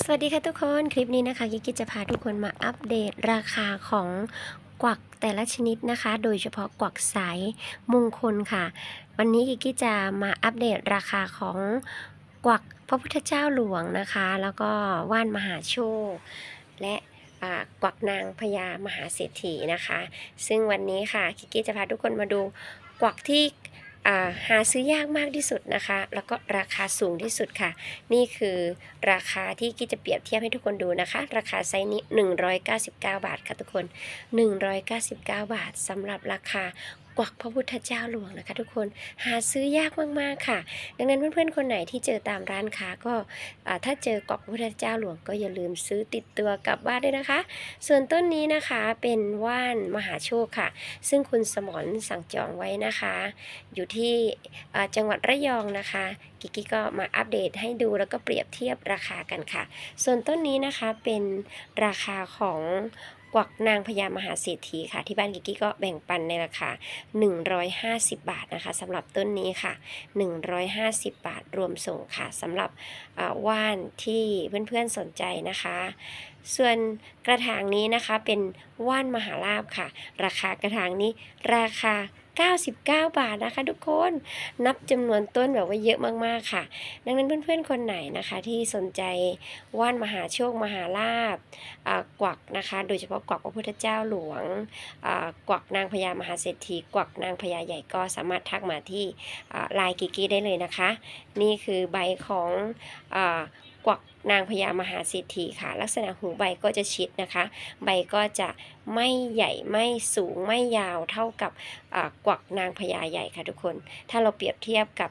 สวัสดีค่ะทุกคนคลิปนี้นะคะกิกกิจะพาทุกคนมาอัปเดตราคาของกวักแต่ละชนิดนะคะ โดยเฉพาะกวักสายมงคลค่ะ วันนี้กิกกิจะมาอัปเดตราคาของกวักพระพุทธเจ้าหลวงนะคะ แล้วก็ว่านมหาโชค และกวักนางพญามหาเศรษฐีนะคะ ซึ่งวันนี้ค่ะกิกกิจะพาทุกคนมาดูกวักที่ หาซื้อยากมากที่สุดนะคะ แล้วก็ราคาสูงที่สุดค่ะ นี่คือราคาที่กิจจะเปรียบเทียบให้ทุกคนดูนะคะ ราคาไซส์นี้ 199 บาทค่ะทุกคน 199 บาทสำหรับราคากวักพระพุทธเจ้าหลวงนะคะ ทุกคนหาซื้อยากมากๆค่ะ ดังนั้นเพื่อนๆคนไหนที่เจอตามร้านค้าก็ถ้าเจอกวักพระพุทธเจ้าหลวงก็อย่าลืมซื้อติดตัวกลับบ้านด้วยนะคะ ส่วนต้นนี้นะคะเป็นว่านมหาโชคค่ะ ซึ่งคุณสมรสั่งจองไว้นะคะ อยู่ที่จังหวัดระยองนะคะกิกกี้ก็มาอัปเดตให้ดูแล้วก็เปรียบเทียบราคากันค่ะ ส่วนต้นนี้นะคะเป็นราคาของ กวักนางพญามหาเศรษฐีค่ะ ที่บ้านกิกกี้ก็แบ่งปันในราคา 150 บาทนะคะสำหรับต้นนี้ค่ะ 150 บาทรวมส่งค่ะสำหรับว่านที่เพื่อนๆสนใจนะคะ ส่วนกระถางนี้นะคะเป็นว่านมหาลาบค่ะ ราคากระถางนี้ราคา 99 บาทนะคะ ทุกคนนับจำนวนต้นแบบว่าเยอะมากๆค่ะ ดังนั้นเพื่อนๆคนไหนนะคะ ที่สนใจว่านมหาโชคมหาลาบกวักนะคะ โดยเฉพาะกวักพระพุทธเจ้าหลวงกวักนางพญามหาเศรษฐีกวักนางพญาใหญ่ก็สามารถทักมาที่ไลน์กิกกี้ได้เลยนะคะ นี่คือใบของอกวักนางพญามหาเศรษฐีค่ะ ลักษณะหูใบก็จะชิดนะคะ ใบก็จะไม่ใหญ่ไม่สูงไม่ยาวเท่ากับกวักนางพญาใหญ่ค่ะทุกคน ถ้าเราเปรียบเทียบกับ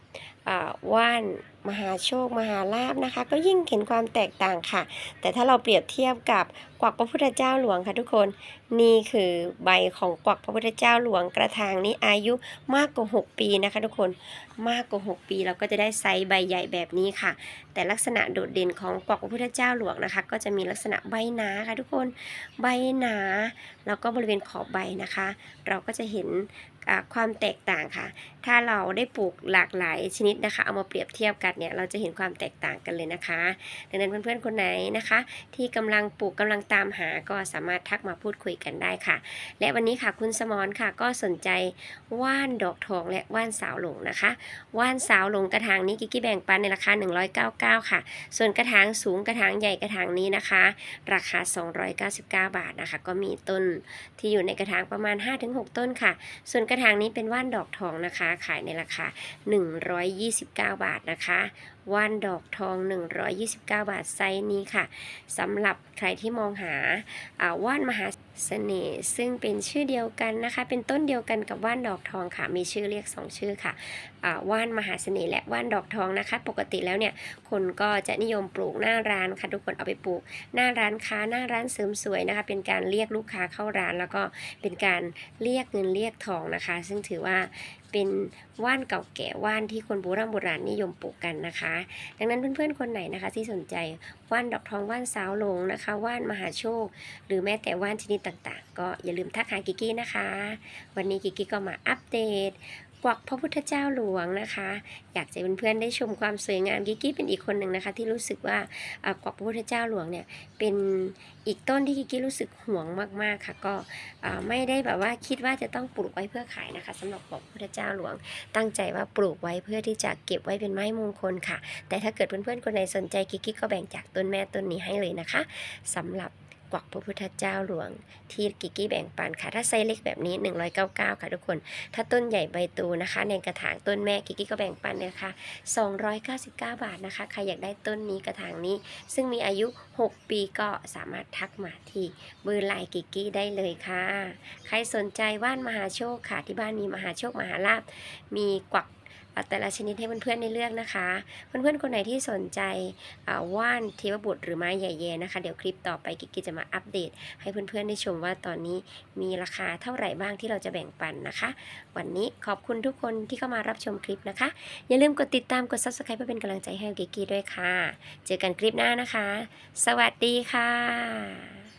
ว่านมหาโชคมหาลาบนะคะ ก็ยิ่งเห็นความแตกต่างค่ะ แต่ถ้าเราเปรียบเทียบกับกวักพระพุทธเจ้าหลวงค่ะทุกคนนี่คือใบของกวักพระพุทธเจ้าหลวงกระถางนี้อายุมากกว่า 6 ปีนะคะ ทุกคนมากกว่า 6 ปีเราก็จะได้ไซส์ใบใหญ่แบบนี้ค่ะ แต่ลักษณะโดดเด่นของกวักพระพุทธเจ้าหลวงนะคะ ก็จะมีลักษณะใบหนาค่ะทุกคนใบหนาแล้วก็บริเวณขอบใบนะคะ เราก็จะเห็นความแตกต่างค่ะ ถ้าเราได้ปลูกหลากหลายชนิดนะคะ เอามาเปรียบเทียบกันเนี่ยเราจะเห็นความแตกต่างกันเลยนะคะ ดังนั้นเพื่อนๆคนไหนนะคะ ที่กำลังปลูกกำลังตามหาก็สามารถทักมาพูดคุยกันได้ค่ะ และวันนี้ค่ะคุณสมรค่ะก็สนใจว่านดอกทองและว่านสาวหลงนะคะ ว่านสาวหลงกระถางนี้กิกกี้แบ่งปันในราคา 199 ค่ะ ส่วนกระถางสูงกระถางใหญ่กระถางนี้นะคะ ราคา 299 บาทนะคะ ก็มีต้นที่อยู่ในกระถางประมาณ 5-6 ต้นค่ะ ส่วนกระถางนี้เป็นว่านดอกทองนะคะ ขายในราคา 129 บาทนะคะว่านดอกทอง 129 บาทไซส์นี้ค่ะสำหรับใครที่มองหาอ่าว่านมหาเสน่ห์ซึ่งเป็นชื่อเดียวกันนะคะ เป็นต้นเดียวกันกับว่านดอกทองค่ะ มีชื่อเรียก 2 ชื่อค่ะอ่าว่านมหาเสน่ห์และว่านดอกทองนะคะ ปกติแล้วเนี่ยคนก็จะนิยมปลูกหน้าร้านค่ะทุกคนเอาไปปลูก หน้าร้านค้าหน้าร้านเสริมสวยนะคะ เป็นการเรียกลูกค้าเข้าร้านแล้วก็เป็นการเรียกเงินเรียกทองนะคะ ซึ่งถือว่า เป็นว่านเก่าแก่ว่านที่คนโบราณโบราณนิยมปลูกกันนะคะ ดังนั้นเพื่อนๆคนไหนนะคะ ที่สนใจว่านดอกทองว่านสาวลงนะคะว่านมหาโชค หรือแม้แต่ว่านชนิดต่างๆ ก็อย่าลืมทักหากิกกี้นะคะ วันนี้กิกกี้ก็มาอัปเดต กวักพระพุทธเจ้าหลวงนะคะ อยากจะให้เพื่อนๆได้ชมความสวยงามกิกกี้เป็นอีกคนหนึ่งนะคะ ที่รู้สึกว่ากวักพระพุทธเจ้าหลวงเนี่ยเป็นอีกต้นที่กิกกี้รู้สึกห่วงมากๆค่ะ ก็ไม่ได้แบบว่าคิดว่าจะต้องปลูกไว้เพื่อขายนะคะสำหรับกวักพระพุทธเจ้าหลวง ตั้งใจว่าปลูกไว้เพื่อที่จะเก็บไว้เป็นไม้มงคลค่ะ แต่ถ้าเกิดเพื่อนๆคนไหนสนใจกิกกี้ก็แบ่งจากต้นแม่ต้นนี้ให้เลยนะคะสำหรับ กวักพระพุทธเจ้าหลวง ที่กิกกี้แบ่งปันค่ะ ถ้าไซส์เล็กแบบนี้ 199 ค่ะทุกคน ถ้าต้นใหญ่ใบตูนะคะ ในกระถางต้นแม่กิกกี้ก็แบ่งปันนี่ยค่ะ299 บาทนะคะ ใครอยากได้ต้นนี้กระถางนี้ ซึ่งมีอายุ 6 ปีก็สามารถทักมาที่เบอร์ไลน์กิกกี้ได้เลยค่ะ ใครสนใจว่านมหาโชคค่ะที่บ้านมีมหาโชคมหาลาภมีกวัก แต่ละชนิดให้เพื่อนๆได้เลือกนะคะ เพื่อนๆคนไหนที่สนใจว่านเทวบุตรหรือไม้ใหญ่เยนะคะ เดี๋ยวคลิปต่อไปกิกจะมาอัปเดต ให้เพื่อนๆได้ชมว่าตอนนี้มีราคาเท่าไหร่บ้างที่เราจะแบ่งปันนะคะ วันนี้ขอบคุณทุกคนที่เข้ามารับชมคลิปนะคะ อย่าลืมกดติดตามกด subscribe เพื่อเป็นกำลังใจให้กิกด้วยค่ะ เจอกันคลิปหน้านะคะ สวัสดีค่ะ